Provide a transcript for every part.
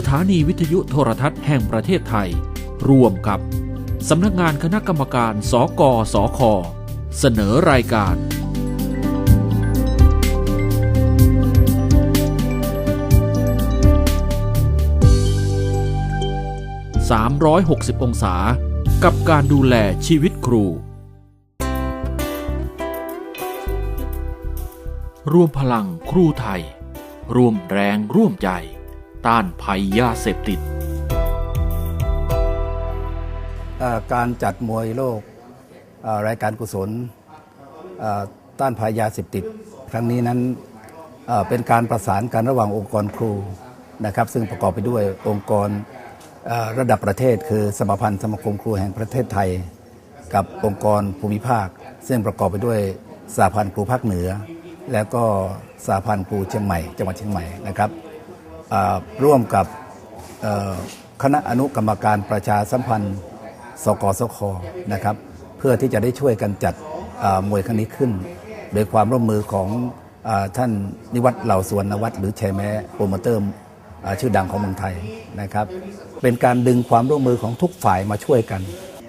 สถานีวิทยุโทรทัศน์แห่งประเทศไทย ร่วมกับ สำนักงานคณะกรรมการ สกสค เสนอรายการ 360 องศา กับการดูแลชีวิตครู ร่วมพลังครูไทย ร่วมแรงร่วมใจ ต้านภัยยาเสพติด การจัดมวยโลกรายการกุศลต้านภัยยาเสพติด ครั้งนี้นั้นเป็นการประสานกันระหว่างองค์กรครูนะครับซึ่งประกอบไปด้วยองค์กรระดับประเทศ คือสมาพันธ์สมาคมครูแห่งประเทศไทย กับองค์กรภูมิภาค ซึ่งประกอบไปด้วยสหพันธ์ครูภาคเหนือ แล้วก็สหพันธ์ครูเชียงใหม่ จังหวัดเชียงใหม่นะครับ ร่วมกับคณะอนุกรรมการประชาสัมพันธ์ สกสคนะครับ เพื่อที่จะได้ช่วยกันจัดมวยครั้งนี้ขึ้น โดยความร่วมมือของอท่านนิวัฒน์เหล่าสวนนวัฒน์หรือแชร์แม้โปรโมเตอร์ชื่อดังของเมืองไทยนะครับ เป็นการดึงความร่วมมือของทุกฝ่ายมาช่วยกัน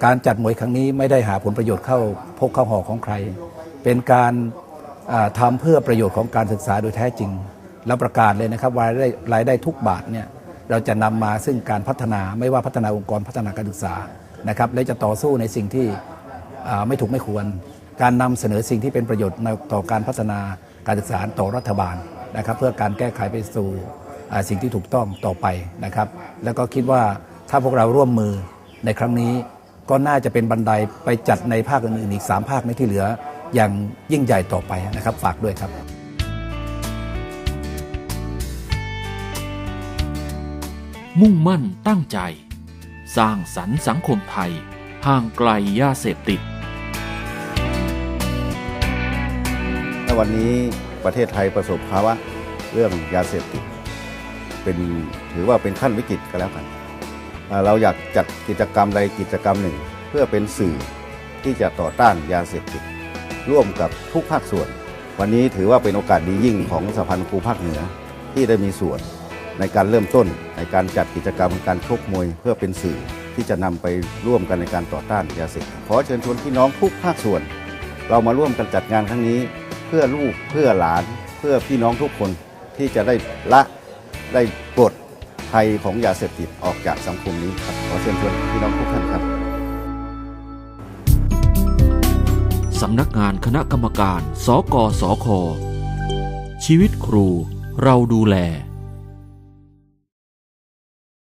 การจัดมวยครั้งนี้ไม่ได้หาผลประโยชน์เข้าพกเข้าหอของใคร เป็นการอ่าทำเพื่อประโยชน์ของการศึกษาโดยแท้จริง แล้วประกาศเลยนะครับว่ารายได้รายได้ทุกบาทเนี่ยเราจะนำมาซึ่งการพัฒนาไม่ว่าพัฒนาองค์กรพัฒนาการศึกษานะครับและจะต่อสู้ในสิ่งที่อ่าไม่ถูกไม่ควร การนำเสนอสิ่งที่เป็นประโยชน์ในต่อการพัฒนาการศึกษาต่อรัฐบาลนะครับ เพื่อการแก้ไขไปสู่อ่าสิ่งที่ถูกต้องต่อไปนะครับ แล้วก็คิดว่าถ้าพวกเราร่วมมือในครั้งนี้ ก็น่าจะเป็นบันไดไปจัดในภาคอื่นๆอีก 3 ภาคในที่เหลือ อย่างยิ่งใหญ่ต่อไปนะครับฝากด้วยครับ มุ่งมั่นตั้งใจ สร้างสรรค์สังคมไทย ห่างไกลยาเสพติดและวันนี้ประเทศไทยประสบภาวะเรื่องยาเสพติดเป็นถือว่าเป็นขั้นวิกฤตก็แล้วกัน เราอยากจัดกิจกรรมใดกิจกรรมหนึ่ง เพื่อเป็นสื่อที่จะต่อต้านยาเสพติด ร่วมกับทุกภาคส่วน วันนี้ถือว่าเป็นโอกาสดียิ่งของสหพันธ์ครูภาคเหนือที่ได้มีส่วน ในการเริ่มต้นในการจัดกิจกรรมการชกมวย เพื่อเป็นสื่อที่จะนำไปร่วมกันในการต่อต้านยาเสพติดขอเชิญชวนพี่น้องทุกภาคส่วน เรามาร่วมกันจัดงานครั้งนี้ เพื่อลูกเพื่อหลาน เพื่อพี่น้องทุกคนที่จะได้ละได้ปลดภัยของยาเสพติดออกจากสังคมนี้ครับขอเชิญชวนพี่น้องทุกท่านครับสำนักงานคณะกรรมการ สกสค ชีวิตครู เราดูแล